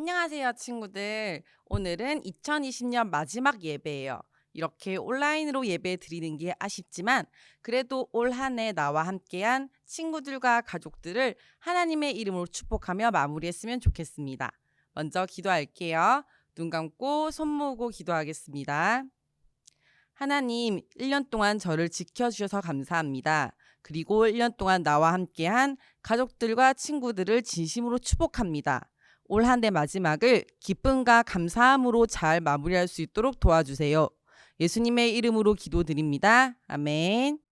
안녕하세요, 친구들. 오늘은 2020년 마지막 예배예요. 이렇게 온라인으로 예배 드리는 게 아쉽지만 그래도 올 한 해 나와 함께한 친구들과 가족들을 하나님의 이름으로 축복하며 마무리했으면 좋겠습니다. 먼저 기도할게요. 눈 감고 손 모으고 기도하겠습니다. 하나님, 1년 동안 저를 지켜주셔서 감사합니다. 그리고 1년 동안 나와 함께한 가족들과 친구들을 진심으로 축복합니다. 올 한 해 마지막을 기쁨과 감사함으로 잘 마무리할 수 있도록 도와주세요. 예수님의 이름으로 기도드립니다. 아멘.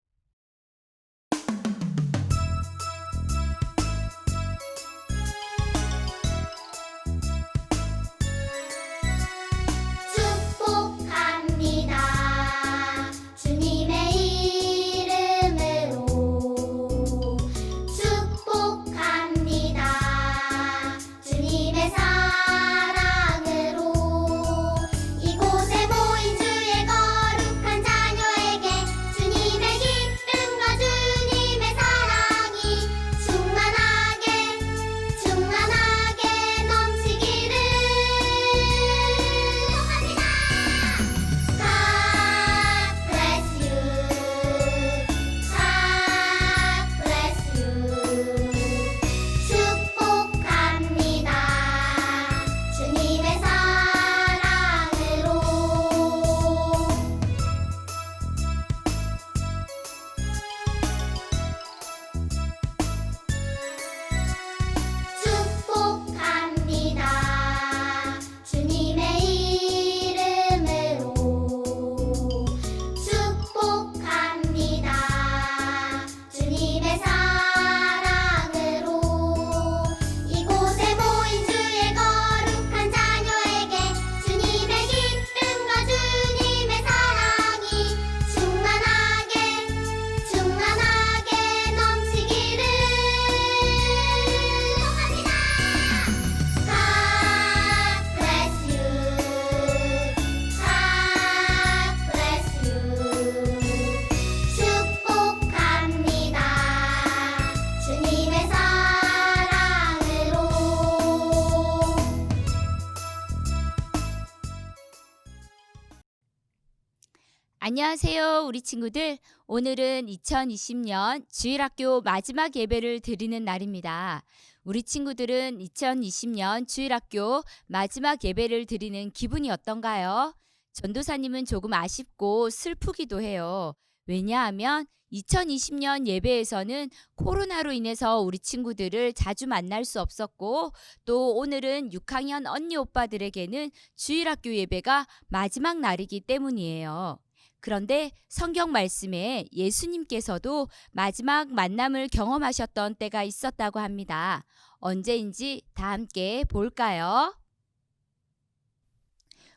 안녕하세요, 우리 친구들. 오늘은 2020년 주일학교 마지막 예배를 드리는 날입니다. 우리 친구들은 2020년 주일학교 마지막 예배를 드리는 기분이 어떤가요? 전도사님은 조금 아쉽고 슬프기도 해요. 왜냐하면 2020년 예배에서는 코로나로 인해서 우리 친구들을 자주 만날 수 없었고 또 오늘은 6학년 언니 오빠들에게는 주일학교 예배가 마지막 날이기 때문이에요. 그런데 성경 말씀에 예수님께서도 마지막 만남을 경험하셨던 때가 있었다고 합니다. 언제인지 다 함께 볼까요?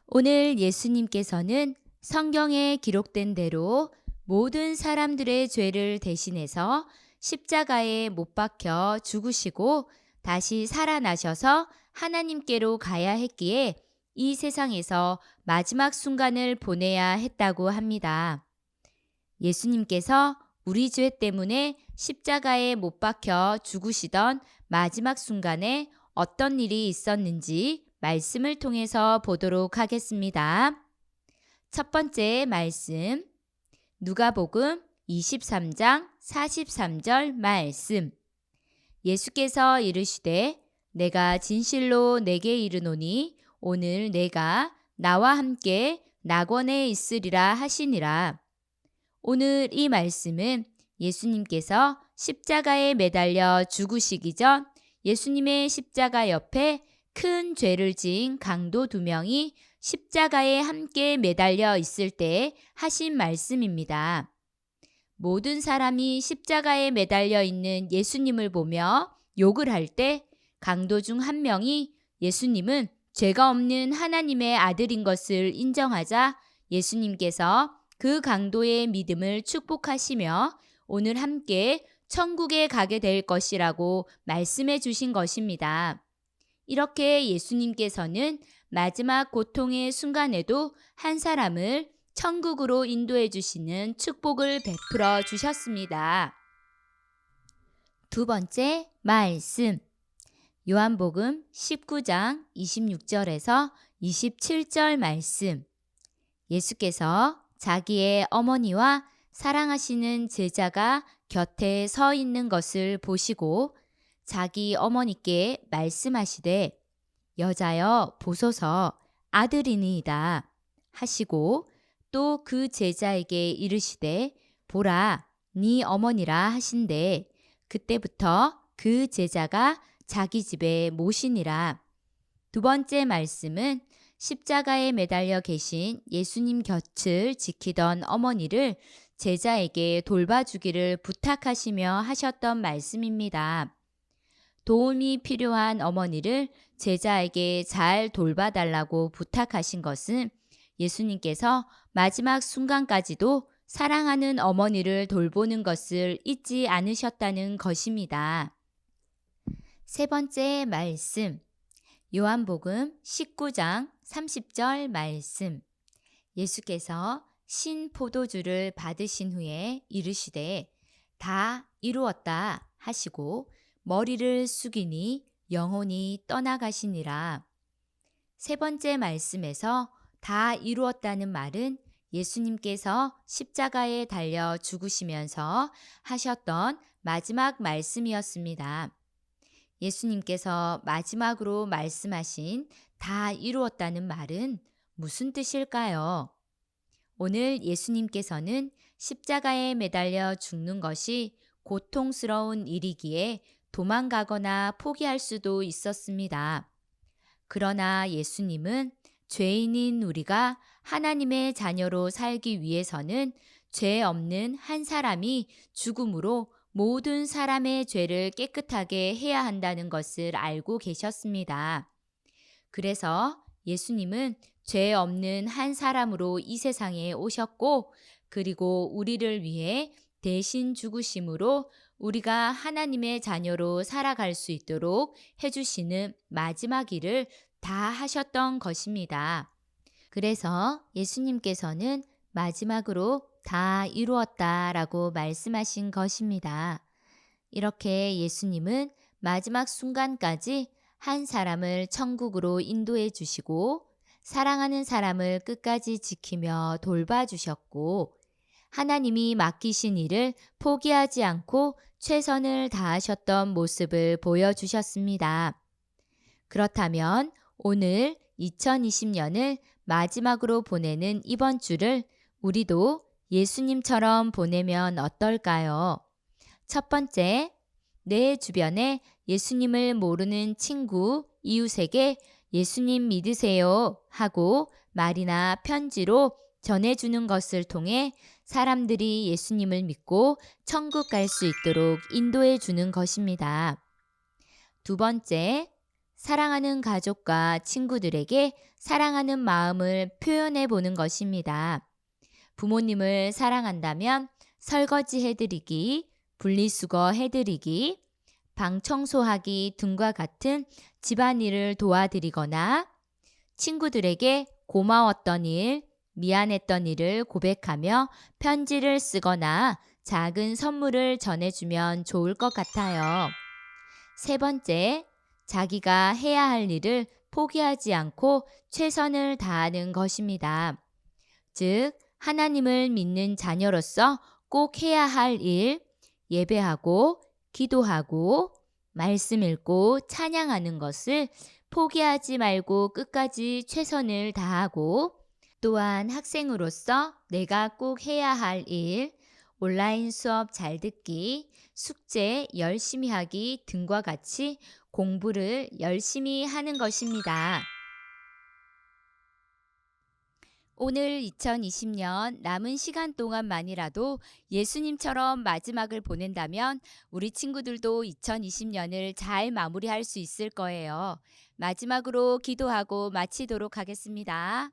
오늘 예수님께서는 성경에 기록된 대로 모든 사람들의 죄를 대신해서 십자가에 못 박혀 죽으시고 다시 살아나셔서 하나님께로 가야 했기에 이 세상에서 마지막 순간을 보내야 했다고 합니다. 예수님께서 우리 죄 때문에 십자가에 못 박혀 죽으시던 마지막 순간에 어떤 일이 있었는지 말씀을 통해서 보도록 하겠습니다. 첫 번째 말씀. 누가복음 23장 43절 말씀. 예수께서 이르시되 내가 진실로 내게 이르노니 오늘 내가 나와 함께 낙원에 있으리라 하시니라. 오늘 이 말씀은 예수님께서 십자가에 매달려 죽으시기 전 예수님의 십자가 옆에 큰 죄를 지은 강도 두 명이 십자가에 함께 매달려 있을 때 하신 말씀입니다. 모든 사람이 십자가에 매달려 있는 예수님을 보며 욕을 할 때 강도 중 한 명이 예수님은 죄가 없는 하나님의 아들인 것을 인정하자 예수님께서 그 강도의 믿음을 축복하시며 오늘 함께 천국에 가게 될 것이라고 말씀해 주신 것입니다. 이렇게 예수님께서는 마지막 고통의 순간에도 한 사람을 천국으로 인도해 주시는 축복을 베풀어 주셨습니다. 두 번째 말씀. 요한복음 19장 26절에서 27절 말씀. 예수께서 자기의 어머니와 사랑하시는 제자가 곁에 서 있는 것을 보시고 자기 어머니께 말씀하시되 여자여 보소서. 아들이니이다. 하시고 또 그 제자에게 이르시되 보라 네 어머니라 하신대. 그때부터 그 제자가 자기 집에 모시니라 두 번째 말씀은 십자가에 매달려 계신 예수님 곁을 지키던 어머니를 제자에게 돌봐주기를 부탁하시며 하셨던 말씀입니다. 도움이 필요한 어머니를 제자에게 잘 돌봐달라고 부탁하신 것은 예수님께서 마지막 순간까지도 사랑하는 어머니를 돌보는 것을 잊지 않으셨다는 것입니다. 세 번째 말씀. 요한복음 19장 30절 말씀. 예수께서 신 포도주를 받으신 후에 이르시되 다 이루었다 하시고 머리를 숙이니 영혼이 떠나가시니라. 세 번째 말씀에서 다 이루었다는 말은 예수님께서 십자가에 달려 죽으시면서 하셨던 마지막 말씀이었습니다. 예수님께서 마지막으로 말씀하신 다 이루었다는 말은 무슨 뜻일까요? 오늘 예수님께서는 십자가에 매달려 죽는 것이 고통스러운 일이기에 도망가거나 포기할 수도 있었습니다. 그러나 예수님은 죄인인 우리가 하나님의 자녀로 살기 위해서는 죄 없는 한 사람이 죽음으로 모든 사람의 죄를 깨끗하게 해야 한다는 것을 알고 계셨습니다. 그래서 예수님은 죄 없는 한 사람으로 이 세상에 오셨고, 그리고 우리를 위해 대신 죽으심으로 우리가 하나님의 자녀로 살아갈 수 있도록 해주시는 마지막 일을 다 하셨던 것입니다. 그래서 예수님께서는 마지막으로 다 이루었다 라고 말씀하신 것입니다. 이렇게 예수님은 마지막 순간까지 한 사람을 천국으로 인도해 주시고 사랑하는 사람을 끝까지 지키며 돌봐주셨고 하나님이 맡기신 일을 포기하지 않고 최선을 다하셨던 모습을 보여주셨습니다. 그렇다면 오늘 2020년을 마지막으로 보내는 이번 주를 우리도 예수님처럼 보내면 어떨까요? 첫 번째, 내 주변에 예수님을 모르는 친구, 이웃에게 예수님 믿으세요 하고 말이나 편지로 전해주는 것을 통해 사람들이 예수님을 믿고 천국 갈 수 있도록 인도해 주는 것입니다. 두 번째, 사랑하는 가족과 친구들에게 사랑하는 마음을 표현해 보는 것입니다. 부모님을 사랑한다면 설거지 해드리기, 분리수거 해드리기, 방 청소하기 등과 같은 집안일을 도와드리거나 친구들에게 고마웠던 일, 미안했던 일을 고백하며 편지를 쓰거나 작은 선물을 전해주면 좋을 것 같아요. 세 번째, 자기가 해야 할 일을 포기하지 않고 최선을 다하는 것입니다. 즉, 하나님을 믿는 자녀로서 꼭 해야 할 일, 예배하고, 기도하고, 말씀 읽고, 찬양하는 것을 포기하지 말고 끝까지 최선을 다하고, 또한 학생으로서 내가 꼭 해야 할 일, 온라인 수업 잘 듣기, 숙제 열심히 하기 등과 같이 공부를 열심히 하는 것입니다. 오늘 2020년 남은 시간 동안만이라도 예수님처럼 마지막을 보낸다면 우리 친구들도 2020년을 잘 마무리할 수 있을 거예요. 마지막으로 기도하고 마치도록 하겠습니다.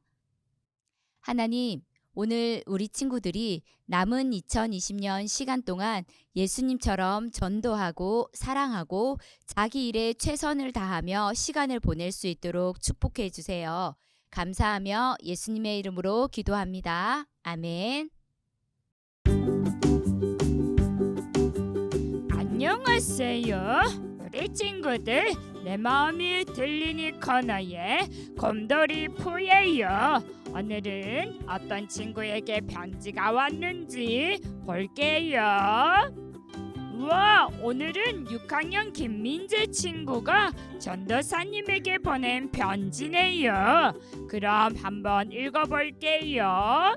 하나님, 오늘 우리 친구들이 남은 2020년 시간 동안 예수님처럼 전도하고 사랑하고 자기 일에 최선을 다하며 시간을 보낼 수 있도록 축복해 주세요. 감사하며 예수님의 이름으로 기도합니다. 아멘. 안녕하세요. 우리 친구들 내 마음이 들리니 코너의 곰돌이 푸예요. 오늘은 어떤 친구에게 편지가 왔는지 볼게요. 우와, 오늘은 6학년 김민재 친구가 전도사님에게 보낸 편지네요. 그럼 한번 읽어볼게요.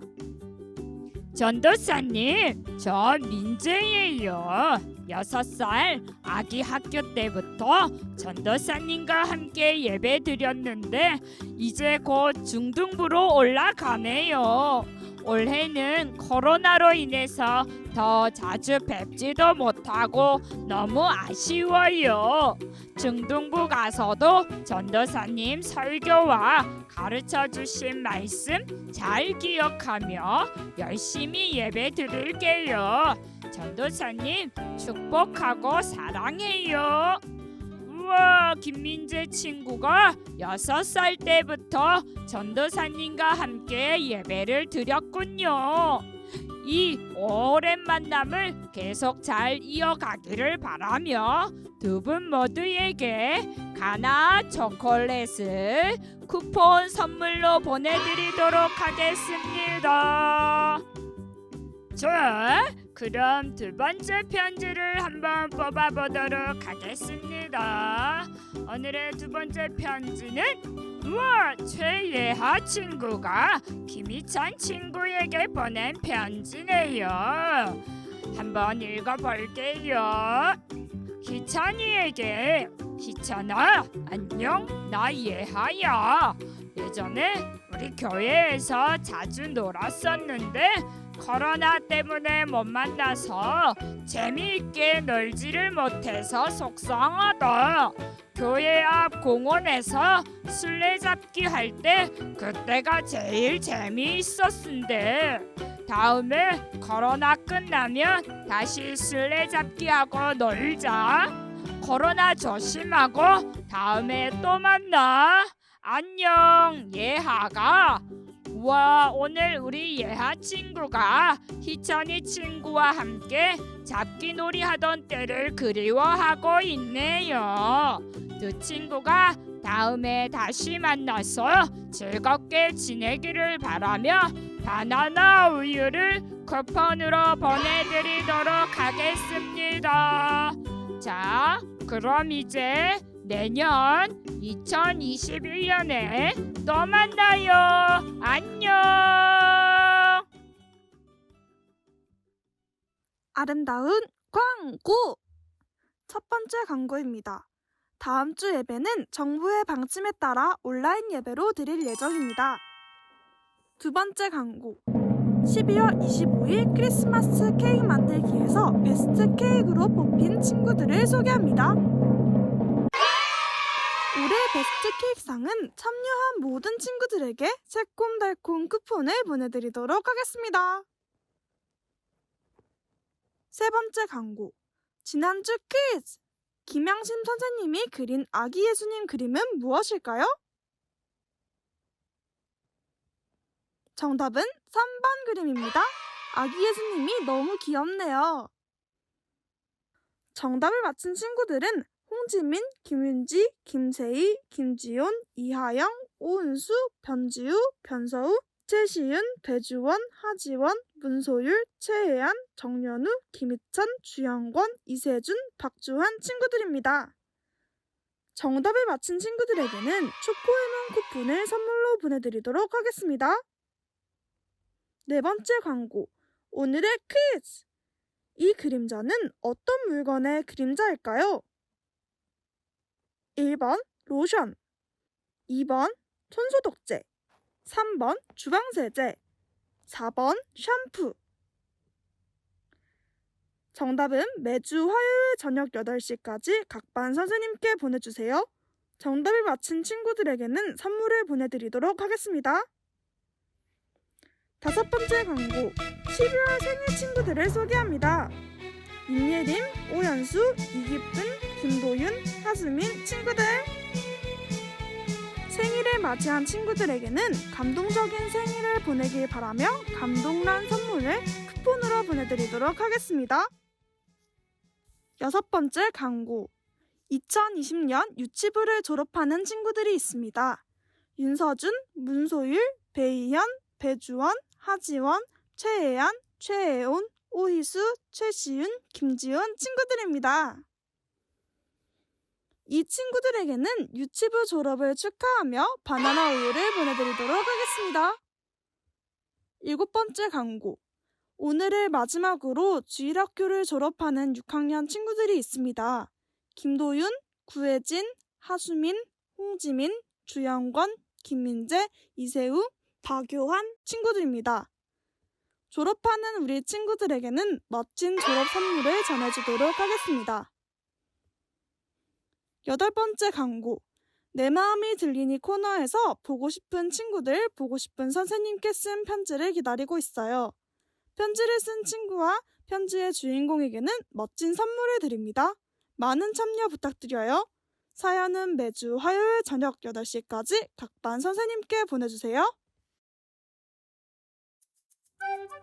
전도사님, 저 민재예요. 여섯 살 아기 학교 때부터 전도사님과 함께 예배 드렸는데 이제 곧 중등부로 올라가네요. 올해는 코로나로 인해서 더 자주 뵙지도 못하고 너무 아쉬워요. 중등부 가서도 전도사님 설교와 가르쳐 주신 말씀 잘 기억하며 열심히 예배 드릴게요. 전도사님 축복하고 사랑해요. 우와, 김민재 친구가 여섯 살 때부터 전도사님과 함께 예배를 드렸군요. 이 오랜 만남을 계속 잘 이어가기를 바라며 두 분 모두에게 가나 초콜릿을 쿠폰 선물로 보내드리도록 하겠습니다. 자, 그럼 두 번째 편지를 한번 뽑아보도록 하겠습니다. 오늘의 두 번째 편지는 우와 최예하 친구가 김희찬 친구에게 보낸 편지네요. 한번 읽어볼게요. 희찬이에게 희찬아 안녕 나 예하야. 예전에 우리 교회에서 자주 놀았었는데 코로나 때문에 못 만나서 재미있게 놀지를 못해서 속상하다. 교회 앞 공원에서 술래잡기 할 때 그때가 제일 재미있었는데 다음에 코로나 끝나면 다시 술래잡기 하고 놀자. 코로나 조심하고 다음에 또 만나. 안녕 예하가. 와 오늘 우리 예하 친구가 희찬이 친구와 함께 잡기놀이 하던 때를 그리워하고 있네요. 두 친구가 다음에 다시 만나서 즐겁게 지내기를 바라며 바나나 우유를 쿠폰으로 보내드리도록 하겠습니다. 자, 그럼 이제 내년 2021년에 또 만나요. 안녕. 아름다운 광고! 첫 번째 광고입니다. 다음 주 예배는 정부의 방침에 따라 온라인 예배로 드릴 예정입니다. 두 번째 광고. 12월 25일 크리스마스 케이크 만들기에서 베스트 케이크로 뽑힌 친구들을 소개합니다. 올해 베스트 케이크상은 참여한 모든 친구들에게 새콤달콤 쿠폰을 보내드리도록 하겠습니다. 세 번째 광고. 지난주 퀴즈! 김양심 선생님이 그린 아기 예수님 그림은 무엇일까요? 정답은 3번 그림입니다. 아기 예수님이 너무 귀엽네요. 정답을 맞힌 친구들은 홍지민, 김윤지, 김세희, 김지온, 이하영, 오은수, 변지우, 변서우, 최시윤, 배주원, 하지원, 문소율, 최혜안, 정연우, 김희찬, 주영권, 이세준, 박주한 친구들입니다. 정답을 맞힌 친구들에게는 초코에몬 쿠폰을 선물로 보내드리도록 하겠습니다. 네 번째 광고. 오늘의 퀴즈! 이 그림자는 어떤 물건의 그림자일까요? 1번 로션 2번 손소독제 3번 주방세제 4번 샴푸 정답은 매주 화요일 저녁 8시까지 각 반 선생님께 보내주세요. 정답을 맞힌 친구들에게는 선물을 보내드리도록 하겠습니다. 다섯 번째 광고 12월 생일 친구들을 소개합니다. 임예림, 오연수, 이기쁜, 김도윤, 하수민 친구들 생일을 맞이한 친구들에게는 감동적인 생일을 보내길 바라며 감동란 선물을 쿠폰으로 보내드리도록 하겠습니다. 여섯 번째 광고 2020년 유치부를 졸업하는 친구들이 있습니다. 윤서준, 문소율, 배희현, 배주원, 하지원, 최혜연, 최혜온, 오희수, 최시윤, 김지훈 친구들입니다. 이 친구들에게는 유치부 졸업을 축하하며 바나나 우유를 보내드리도록 하겠습니다. 일곱 번째 광고. 오늘을 마지막으로 주일학교를 졸업하는 6학년 친구들이 있습니다. 김도윤, 구혜진, 하수민, 홍지민, 주영권, 김민재, 이세우, 박효환 친구들입니다. 졸업하는 우리 친구들에게는 멋진 졸업 선물을 전해주도록 하겠습니다. 여덟 번째 광고. 내 마음이 들리니 코너에서 보고 싶은 친구들, 보고 싶은 선생님께 쓴 편지를 기다리고 있어요. 편지를 쓴 친구와 편지의 주인공에게는 멋진 선물을 드립니다. 많은 참여 부탁드려요. 사연은 매주 화요일 저녁 8시까지 각반 선생님께 보내주세요. Thank you.